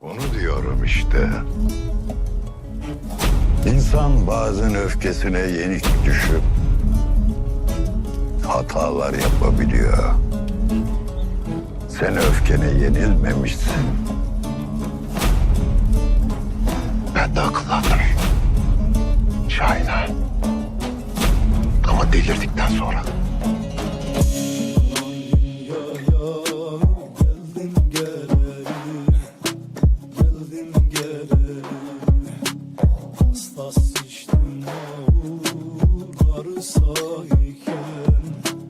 Onu diyorum işte. İnsan bazen öfkesine yenik düşüp hatalar yapabiliyor. Sen öfkene yenilmemişsin. Ben de Bedaklanır. Şahiden. Ama delirdikten sonra Hasta sıçtım ağır Karısa iken.